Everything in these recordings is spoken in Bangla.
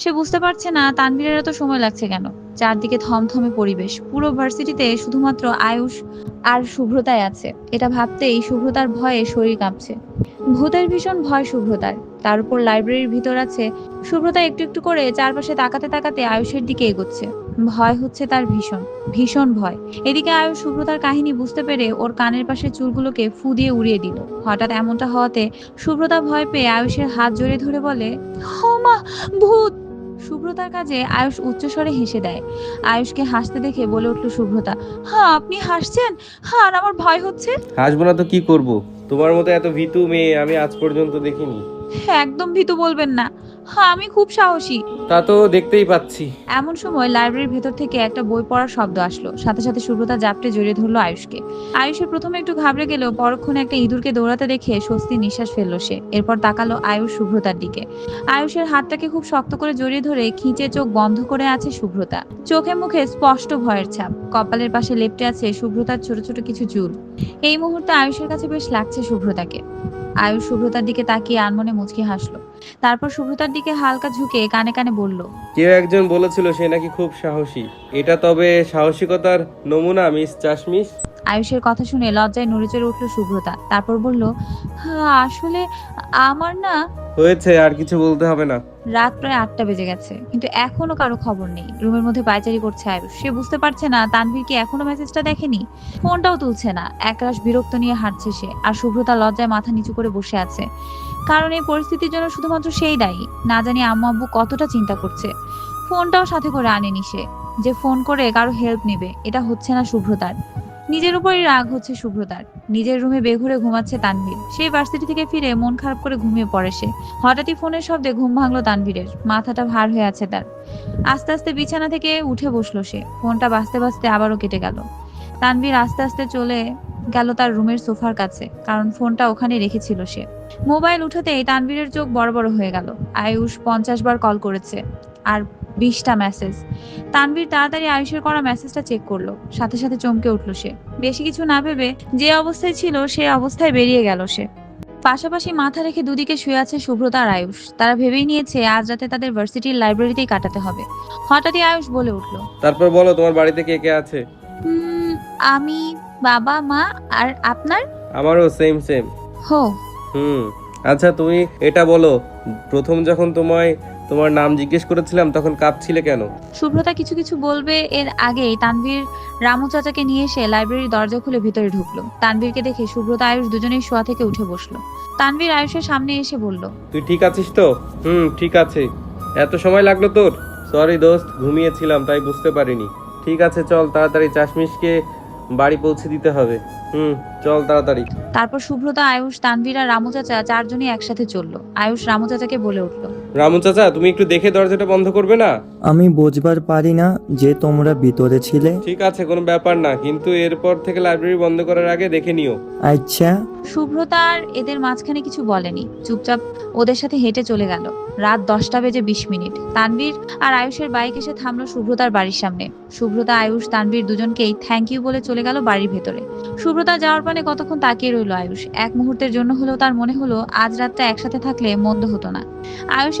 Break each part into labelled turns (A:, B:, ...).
A: সে বুঝতে পারছে না তানভীরের এত সময় লাগছে কেন। চারদিকে থমথমে পরিবেশ। পুরো ভার্সিটিতে শুধুমাত্র আয়ুষ আর শুভ্রতাই আছে। এটা ভাবতেই শুভ্রতার ভয়ে শরীর কাঁপছে। ভূতের ভীষণ ভয় শুভ্রতার। তার উপর লাইব্রেরির ভিতর আছে। শুভ্রতা একটু একটু করে চারপাশে তাকাতে তাকাতে আয়ুষের দিকে এগোচ্ছে। ভয় হচ্ছে তার ভীষণ ভীষণ ভয়। এদিকে আয়ুষ শুভ্রতার কাহিনী বুঝতে পেরে ওর কানের পাশে চুলগুলোকে ফু দিয়ে উড়িয়ে দিল। হঠাৎ এমনটা হওয়াতে শুভ্রতা ভয় পেয়ে আয়ুষের হাত জড়িয়ে ধরে বলে, "ও মা, ভূত! শুভ্রতার কাজে আয়ুষ উচ্চস্বরে হেসে দেয়। আয়ুষকে হাসতে দেখে বলে উঠল শুভ্রতা হ্যাঁ আপনি হাসছেন? হ্যাঁ আর আমার ভয় হচ্ছে?
B: হাসবো না তো কি করব? তোমার মতো এত ভীতু মেয়ে আমি আজ পর্যন্ত দেখিনি।
A: একদম ভীতু বলবেন না। হ্যাঁ আমি খুব সাহসী।
B: তা তো দেখতেই পাচ্ছি।
A: এমন সময় লাইব্রেরির ভেতর থেকে একটা বই পড়ার শব্দ আসলো। সাথে সাথে সুব্রতা জাপটে জড়িয়ে ধরলো আয়ুষকে। আয়ুষের প্রথমে একটু ঘাবড়ে গেলেও পরক্ষণে একটা ইঁদুরকে দৌড়াতে দেখে স্বস্তি নিঃশ্বাস ফেলল সে। এরপর তাকালো আয়ুষ শুভ্রতার দিকে। আয়ুষের হাতটাকে খুব শক্ত করে জড়িয়ে ধরে খিঁচে চোখ বন্ধ করে আছে শুভ্রতা চোখে মুখে স্পষ্ট ভয়ের ছাপ। কপালের পাশে লেপটে আছে শুভ্রতার ছোট ছোট কিছু চুল। এই মুহূর্তে আয়ুষের কাছে বেশ লাগছে শুভ্রতাকে আয়ুষ শুভ্রতার দিকে তাকিয়ে আনমনে মুচকি হাসলো। তারপর শুভ্রতার দিকে হালকা ঝুঁকে কানে কানে বলল
B: কেউ একজন বলেছিল সে নাকি খুব সাহসী। এটা তবে সাহসিকতার নমুনা মিস চাশমিস
A: আয়ুষের কথা শুনে লজ্জায় নড়ে চড়ে উঠল শুভ্রতা। তারপর বলল "হ্যাঁ, আসলে আমার না
B: হয়েছে আর কিছু বলতে হবে না।
A: রাত প্রায় আটটা বেজে গেছে কিন্তু এখনও কারও খবর নেই। রুমের মধ্যে পায়চারি করছে আয়ুষ। সে বুঝতে পারছে না তানভীর কি এখনও মেসেজটা দেখেনি? ফোনটাও তুলছে না। একরাশ বিরক্ত নিয়ে হাঁটছে সে আর শুভ্রতা লজ্জায় মাথা নিচু করে বসে আছে। কারণ এই পরিস্থিতির জন্য শুধুমাত্র সেই দায়ী। না জানি আম্মু আব্বু কতটা চিন্তা করছে। ফোনটাও সাথে করে আনেনি সে, যে ফোন করে কারও হেল্প নেবে। এটা হচ্ছে না শুভ্রতার নিজের উপরই রাগ হচ্ছে শুভ্রতার নিজের রুমে বেঘুরে ঘুমাচ্ছে তানভীর। সেই ভার্সিটি থেকে ফিরে মন খারাপ করে ঘুমিয়ে পড়ে সে। হঠাৎই ফোনের শব্দে ঘুম ভাঙলো তানভীরের। মাথাটা ভার হয়ে আছে তার। আস্তে আস্তে বিছানা থেকে উঠে বসল সে। ফোনটা বাঁচতে বাজতে আবারও কেটে গেল। তানভীর আস্তে আস্তে চলে গেল তার রুমের সোফার কাছে। কারণ ফোনটা ওখানে রেখেছিল সে। মোবাইল উঠাতেই তানভীরের চোখ বড় বড় হয়ে গেল। আয়ুষ পঞ্চাশ বার কল করেছে আর বিশটা মেসেজ তানভীর তাড়াতাড়ি আয়ুষের করা মেসেজটা চেক করল। সাথে সাথে চমকে উঠল সে। বেশি কিছু না ভেবে যে অবস্থায় ছিল সে অবস্থায় বেরিয়ে গেল সে। পাশাপাশি মাথা রেখে দুদিকে শুয়ে আছে শুভ্রতা আর আয়ুষ। তারা ভেবেই নিয়েছে আজ রাতে তাদের ভার্সিটির লাইব্রেরিতেই কাটাতে হবে। হঠাৎই আয়ুষ বলে উঠল।
B: তারপর বলো তোমার বাড়িতে কে কে আছে?
A: আমি বাবা মা আর আপনার?
B: আমারও সেম সেম
A: হো
B: হুম আচ্ছা তুমি এটা বলো প্রথম যখন তোমায় তোমার নাম জিজ্ঞেস করেছিলাম তখন কাঁপছিলে কেন?
A: শুভ্রতা কিছু কিছু বলবে এর আগেই তানভীর রামু চাচাকে নিয়ে এসে লাইব্রেরির দরজা খুলে ভিতরে ঢুকলো। তানভীরকে দেখে সুব্রতা আয়ুষ দুজনেই শোয়া থেকে উঠে বসল। তানভীর আয়ুষের সামনে এসে বলল
B: তুই ঠিক আছিস তো? হুম ঠিক আছে। এত সময় লাগল তোর? সরি দোস্ত ঘুমিয়েছিলাম তাই বুঝতে পারিনি। ঠিক আছে চল তাড়াতাড়ি চাশমিশকে বাড়ি পৌঁছে দিতে হবে। হুম, চল তাড়াতাড়ি।
A: তারপর শুভ্রতা আয়ুষ, তানভীর আর রামু চাচা চারজনই একসাথে চলল। আয়ুষ রামু চাচাকে বলে উঠল
B: রামু চাচা তুমি একটু দেখে দরজাটা বন্ধ করবে না?
C: আমি বুঝবার পারি না যে তোমরা ভিতরে ছিলে।
B: ঠিক আছে কোনো ব্যাপার না কিন্তু এরপর থেকে লাইব্রেরি বন্ধ করার আগে দেখে নিও।
C: আচ্ছা।
A: শুভ্রতা আর এদের মাঝখানে কিছু বলেনি। চুপচাপ ওদের সাথে হেঁটে চলে গেল। রাত দশটা বেজে বিশ মিনিট। তানভীর আর আয়ুষের বাইক এসে থামলো শুভ্রতার বাড়ির সামনে। শুভ্রতা আয়ুষ তানভীর দুজনকেই থ্যাংক ইউ বলে চলে গেল বাড়ির ভেতরে। শুভ্রতা যাওয়ার পানে কতক্ষণ তাকিয়ে রইল আয়ুষ? এক মুহূর্তের জন্য হলেও তার মনে হলো আজ রাতটা একসাথে থাকলে মন্দ হতো না।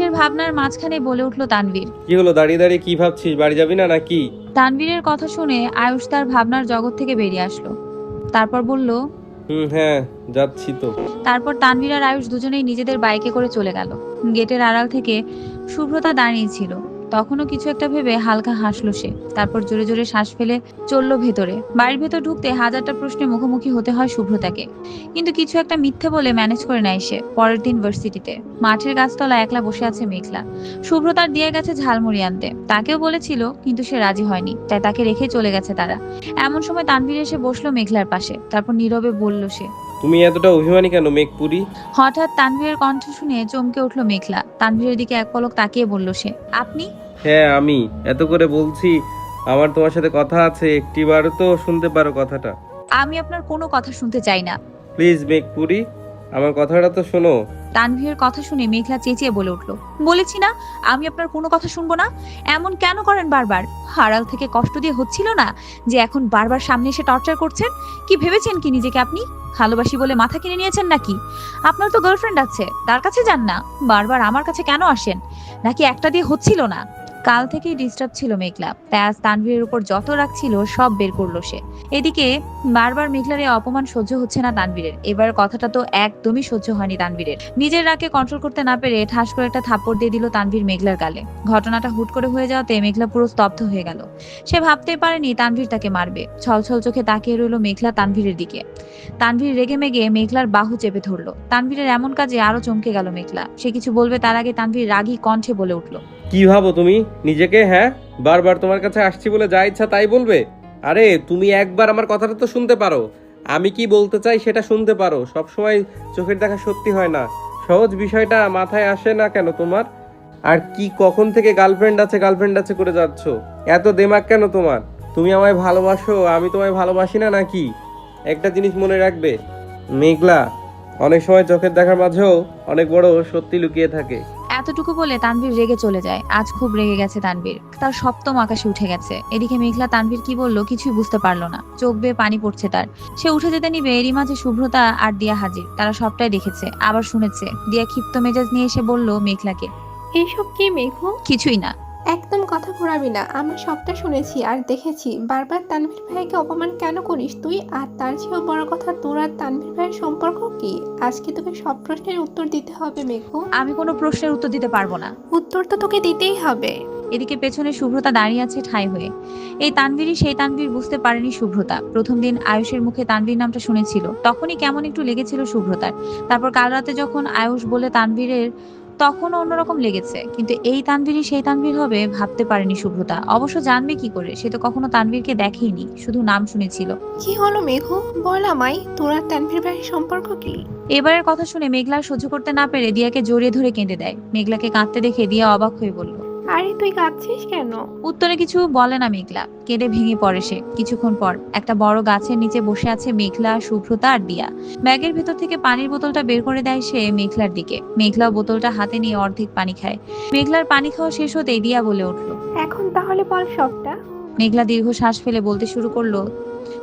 A: আয়ুষের ভাবনার মাঝখানে বলে উঠল তানভীর।
B: কি হলো দাঁড়িয়ে দাঁড়িয়ে কি ভাবছিস? বাড়ি যাবি না নাকি?
A: তানভীরের কথা শুনে আয়ুষ তার ভাবনার জগৎ থেকে বেরিয়ে আসলো। তারপর বলল
B: হুম হ্যাঁ যাচ্ছি তো।
A: তারপর তানভীর আর আয়ুষ দুজনেই নিজেদের বাইকে করে চলে গেল। গেটের আড়াল থেকে শুভ্রতা দাঁড়িয়ে ছিল। তখনও কিছু একটা ভেবে হালকা হাসলো সে। তারপর জোরে জোরে শ্বাস ফেলে চলল ভেতরে। বাড়ির ভেতর ঢুকতে হাজারটা প্রশ্নে মুখোমুখি হতে হয় শুভ্রতাকে। কিন্তু কিছু একটা মিথ্যে বলে ম্যানেজ করে নেয় সে পরের দিন ভার্সিটিতে মাঠের গাছতলা একলা বসে আছে মেঘলা। শুভ্রতার দিয়ে গেছে ঝালমুড়ি আনতে। তাকেও বলেছিল কিন্তু সে রাজি হয়নি। তাই তাকে রেখে চলে গেছে তারা। এমন সময় তানভীর এসে বসল মেঘলার পাশে। তারপর নীরবে বলল সে
B: তুমি এতটা অভিমানী কেন মেঘপুরি?
A: হঠাৎ তানভীরের কণ্ঠ শুনে চমকে উঠল মেঘলা। তানভীরের দিকে এক পলক তাকিয়ে বলল সে আপনি?
B: হ্যাঁ আমি। এত করে বলছি আমার তোমার সাথে কথা আছে একটিবার তো শুনতে পারো কথাটা।
A: আমি আপনার কোনো কথা শুনতে চাই না।
B: প্লিজ মেঘপুরি আমার কথাটা তো শোনো।
A: তানভীরের কথা শুনে মেঘলা চেঁচিয়ে বলে উঠল বলেছি না আমি আপনার কোনো কথা শুনব না। এমন কেন করেন বারবার? হারাল থেকে কষ্ট দিয়ে হচ্ছিল না যে এখন বারবার সামনে এসে টর্চার করছেন? কি ভেবেছেন কি নিজেকে আপনি? ভালোবাসি বলে মাথা কিনে নিয়েছেন নাকি? আপনার তো গার্লফ্রেন্ড আছে তার কাছে যান না। বারবার আমার কাছে কেন আসেন? নাকি একটা দিয়ে হচ্ছিল না? কাল থেকেই ডিস্টার্ব ছিল মেঘলা। আজ তানভীরের উপর যত রাখছিল সব বের করল সে। এদিকে বারবার মেঘলার এই অপমান সহ্য হচ্ছে না তানভীরের। এবার কথাটা তো একদমই সহ্য হয়নি তানভীরের। নিজের রাগকে কন্ট্রোল করতে না পেরে ঠাস করে একটা থাপ্পড় দিয়ে দিল তানভীর মেঘলার গালে। ঘটনাটা হুট করে হয়ে যাওয়াতে মেঘলা পুরো স্তব্ধ হয়ে গেল। সে ভাবতেই পারেনি তানভীর তাকে মারবে। ছলছল চোখে তাকিয়ে রইল মেঘলা তানভীরের দিকে। তানভীর রেগে মেগে মেঘলার বাহু চেপে ধরলো। তানভীরের এমন কাজে আরও চমকে গেল মেঘলা। সে কিছু বলবে তার আগে তানভীর রাগী কণ্ঠে বলে উঠল।
B: কি ভাবো তুমি? নিজেকে হ্যাঁ? বারবার তোমার কাছে আসছি বলে যা ইচ্ছা তাই বলবে? আরে, তুমি একবার আমার কথাটা তো শুনতে পারো। আমি কি বলতে চাই সেটা শুনতে পারো। সব সময় চোখের দেখা সত্যি হয় না। সহজ বিষয়টা মাথায় আসে না কেন তোমার? আর কি কখন থেকে গার্লফ্রেন্ড আছে গার্লফ্রেন্ড আছে করে যাচ্ছ? এত দেমাগ কেন তোমার? তুমি আমায় ভালোবাসো, আমি তোমায় ভালোবাসি না নাকি? একটা জিনিস মনে রাখবে। মেঘলা, অনেক সময় চোখের দেখার মাঝেও অনেক বড় সত্যি লুকিয়ে থাকে।
A: এতটুকু বলে তানভীর রেগে চলে যায়। আজ খুব রেগে গেছে তানভীর। তার সপ্তম আকাশে উঠে গেছে। এদিকে মেঘলা তানভীর কি বলল কিছুই বুঝতে পারল না। চোখ বেয়ে পানি পড়ছে তার। সে উঠে যেতে নিবে এরই মাঝে শুভ্রতা আর দিয়া হাজির। তারা সবটাই দেখেছে আবার শুনেছে। দিয়া ক্ষিপ্ত মেজাজ নিয়ে এসে বলল মেঘলাকে
D: এইসব কি মেঘু?
A: কিছুই না।
D: একদম কথা ঘোরাবি না। আমরা সবটা শুনেছি আর দেখেছি। বারবার তানভীর ভাইকে অপমান কেন করিস তুই? আর তার চেয়েও বড় কথা তোর আর তানভীর ভাইয়ের সম্পর্ক কি? আজকে তোকে সব প্রশ্নের উত্তর দিতে হবে মেঘু।
A: আমি কোনো প্রশ্নের উত্তর দিতে পারব না।
D: উত্তর তো তোকে দিতেই হবে।
A: এদিকে পেছনে শুভ্রতা দাঁড়িয়ে আছে ঠাই হয়ে। এই তানভীরই সেই তানভীর বুঝতে পারেনি শুভ্রতা। প্রথম দিন আয়ুষের মুখে তানভীর নামটা শুনেছিল। তখনই কেমন একটু লেগেছিল শুভ্রতার। তারপর কাল রাতে যখন আয়ুষ বলে তানভীরের তখনও অন্যরকম লেগেছে। কিন্তু এই তানভীরই সেই তানভীর হবে ভাবতে পারেনি শুভ্রতা অবশ্য জানবে কি করে সে তো কখনো তানভীরকে দেখেইনি শুধু নাম শুনেছিল।
D: কি হলো মেঘু? বল আমায় তোর আর তানভীর ভাইয়ের সম্পর্ক কি?
A: এবারের কথা শুনে মেঘলা আর সহ্য করতে না পেরে দিয়াকে জড়িয়ে ধরে কেঁদে দেয়। মেঘলাকে কাঁদতে দেখে দিয়া অবাক হয়ে বলল
D: আরে তুই কাঁদছিস কেন?
A: উত্তরে কিছু বলে না মেঘলা। কেঁদে ভেঙে পড়ে সে কিছুক্ষণ পর। একটা বড় গাছের নিচে বসে আছে মেঘলা শুভ্রতা আর দিয়া ব্যাগের ভেতর থেকে পানির বোতলটা বের করে দেয় সে মেঘলার দিকে। মেঘলা বোতলটা হাতে নিয়ে অর্ধেক পানি খায়। মেঘলার পানি খাওয়া শেষ হতে দিয়া বলে উঠল
D: এখন তাহলে বল সবটা।
A: মেঘলা দীর্ঘ শ্বাস ফেলে বলতে শুরু করল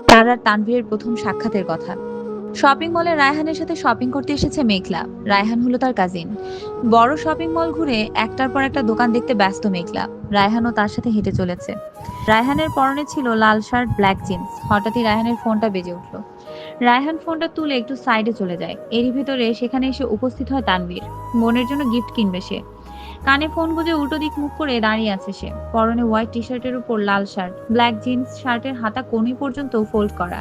A: তার আর তানভীরের প্রথম সাক্ষাতের কথা। শপিং মলে রায়হানের সাথে শপিং করতে এসেছে মেঘলা। রায়হান হলো তার কাজিন বড় শপিং মল ঘুরে একটার পর একটা দোকান দেখতে ব্যস্ত মেঘলা। রায়হানও তার সাথে হেঁটে চলেছে। রায়হানের পরনে ছিল লাল শার্ট ব্ল্যাক জিন্স হঠাৎই রায়হানের ফোনটা বেজে উঠল। রায়হান ফোনটা তুলে একটু সাইডে চলে যায়। এরই ভিতরে সেখানে এসে উপস্থিত হয় তানভীর। বোনের জন্য গিফট কিনবে সে। কানে ফোন গুজে উল্টো দিক মুখ করে দাঁড়িয়ে আছে সে। পরনে হোয়াইট টি শার্টের উপর লাল শার্ট ব্ল্যাক জিন্স শার্টের হাতা কোনি পর্যন্ত ফোল্ড করা।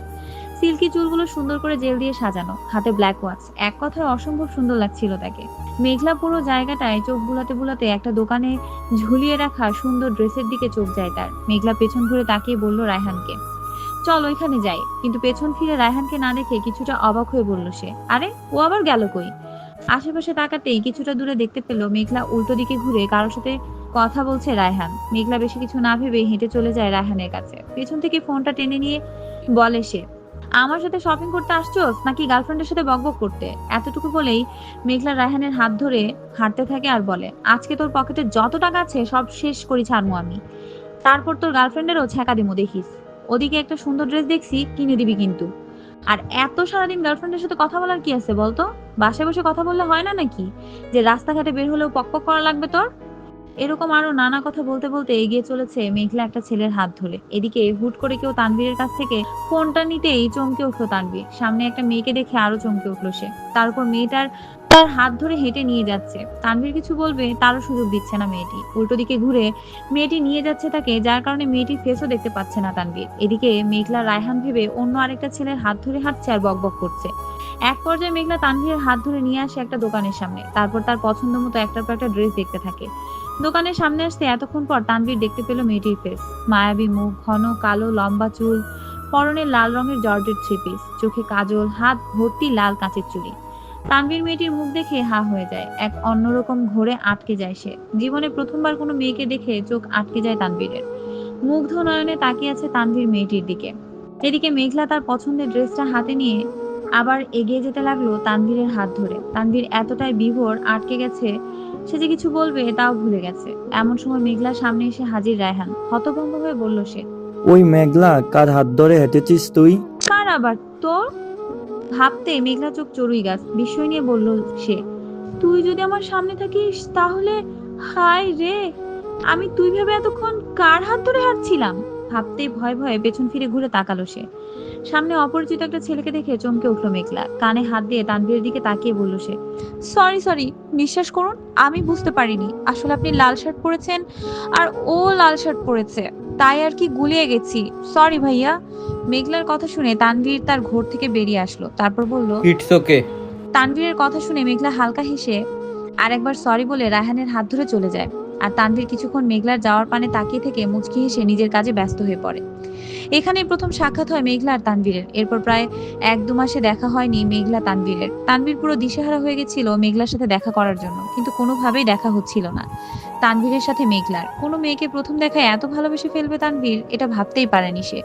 A: সিল্কি চুলগুলো সুন্দর করে জেল দিয়ে সাজানো, হাতে ব্ল্যাক ওয়াচ এক কথায় অসম্ভব সুন্দর লাগছিল তাকে। মেঘলা পুরো জায়গাটায় চোখ বুলাতে বুলাতে একটা দোকানে ঝুলিয়ে রাখা সুন্দর ড্রেসের দিকে চোখ যায় তার। মেঘলা পেছন ঘুরে তাকিয়ে বলল রায়হানকে, চল ওইখানে যাই। কিন্তু পেছন ফিরে রায়হানকে না দেখে কিছুটা অবাক হয়ে বলল সে, আরে, ও আবার গেল কই? আশেপাশে তাকাতেই কিছুটা দূরে দেখতে পেল মেঘলা উল্টো দিকে ঘুরে কারোর সাথে কথা বলছে রায়হান। মেঘলা বেশি কিছু না ভেবে হেঁটে চলে যায় রায়হানের কাছে। পেছন থেকে ফোনটা টেনে নিয়ে বলে সে, আমার সাথে শপিং করতে আসছোস? নাকি গার্লফ্রেন্ডের সাথে বকবক করতে? এতটুকু বলেই মেঘলা রায়হানের হাত ধরে হাঁটতে থাকে আর বলে, আজকে তোর পকেটে যত টাকা আছে, সব শেষ করি ছাড়মু আমি। তারপর তোর গার্লফ্রেন্ডেরও ছ্যাঁকা দিমু দেখিস। ওদিকে একটা সুন্দর ড্রেস দেখছি, কিনে দিবি কিন্তু। আর এত সারাদিন গার্লফ্রেন্ডের সাথে কথা বলার কি আছে বলতো? বাসায় বসে কথা বললে হয় না নাকি? যে রাস্তাঘাটে বের হলেও পকপক করা লাগবে তোর? এরকম আরও নানা কথা বলতে বলতে এগিয়ে চলেছে মেঘলা একটা ছেলের হাত ধরে। এদিকে হুট করে কেউ তানভীরের কাছ থেকে ফোনটা নিতেই চমকে উঠল তানবীর সামনে একটা মেয়েকে দেখে আরও চমকে উঠল সে। তার উপর মেয়েটার তার হাত ধরে হেঁটে নিয়ে যাচ্ছে। তানভীর কিছু বলবে তারও সুযোগ দিচ্ছে না মেয়েটি। উল্টো দিকে ঘুরে মেয়েটি নিয়ে যাচ্ছে তাকে, যার কারণে মেয়েটির ফেসও দেখতে পাচ্ছে না তানভীর। এদিকে মেঘলা রায়হান ভেবে অন্য আরেকটা ছেলের হাত ধরে হাঁটছে আর বকবক করছে। এক পর্যায়ে মেঘলা তানভীরের হাত ধরে নিয়ে আসে একটা দোকানের সামনে। তারপর তার পছন্দ মতো একটার পর একটা ড্রেস দেখতে থাকে। দোকানের সামনে আসতে এতক্ষণ পর তানভীর দেখতে পেল মেয়েটির ফেস মায়াবী মুখ, ঘন, কালো, লম্বা চুল, পরনে লাল রঙের জর্জেট থ্রি পিস। চোখে কাজল, হাত ভর্তি লাল কাঁচের চুড়ি। তানভীর মেয়েটির মুখ দেখে হা হয়ে যায়। এক অন্যরকম ঘোরে আটকে যায় সে। জীবনে প্রথমবার কোনো মেয়েকে দেখে চোখ আটকে যায় তানভীরের। মুগ্ধ নয়নে তাকিয়ে আছে তানভীর মেয়েটির দিকে। এদিকে মেঘলা তার পছন্দের ড্রেসটা হাতে নিয়ে আবার এগিয়ে যেতে লাগল তানভীরের হাত ধরে। তানভীর এতটাই বিভোর আটকে গেছে সে যে কিছু বলবে তাও ভুলে গেছে। এমন সময় মেঘলার সামনে এসে হাজির রায়হান। হতভম্ব হয়ে বলল সে
C: ওই মেঘলা কার হাত ধরে হেঁটেছিস তুই?
A: কার আবার? তোর? ভাবতে মেঘলা চোখ চড়ুই গাছ বিস্ময় নিয়ে বলল সে তুই যদি আমার সামনে থাকিস তাহলে হায় রে আমি তুই ভেবে এতক্ষণ কার হাত ধরে হাঁটছিলাম? ভাবতে ভয় ভয়ে পেছন ফিরে ঘুরে তাকালো সে। সামনে অপরিচিত একটা ছেলেকে দেখে চমকে উঠল মেঘলা। কানে হাত দিয়ে তানভীরের দিকে তাকিয়ে বলল সে সরি সরি বিশ্বাস করুন আমি বুঝতে পারিনি। আসলে আপনি লাল শার্ট পরেছেন আর ও লাল শার্ট পরেছে তাই আর কি গুলিয়ে গেছি। সরি ভাইয়া। মেঘলার কথা শুনে তানভীর তার ঘোর থেকে বেরিয়ে আসলো। তারপর বলল
B: ইটস ওকে
A: তানভীরের কথা শুনে মেঘলা হালকা হেসে আর একবার সরি বলে রায়হানের হাত ধরে চলে যায়। আর তানভীর কিছুক্ষণ মেঘলার যাওয়ার পানে তাকিয়ে থেকে মুচকি হেসে নিজের কাজে ব্যস্ত হয়ে পড়ে। এখানেই প্রথম সাক্ষাৎ হয় মেঘলা আর তানভীরের। এরপর প্রায় এক দু মাসে দেখা হয়নি মেঘলা তানভীরের। তানভীর পুরো দিশেহারা হয়ে গেছিল মেঘলার সাথে দেখা করার জন্য, কিন্তু কোনোভাবেই দেখা হচ্ছিল না। তানভীরের সাথে মেঘলার। কোনো মেয়েকে প্রথম দেখায় এত ভালোবেসে ফেলবে তানভীর, এটা ভাবতেই পারেনি সে।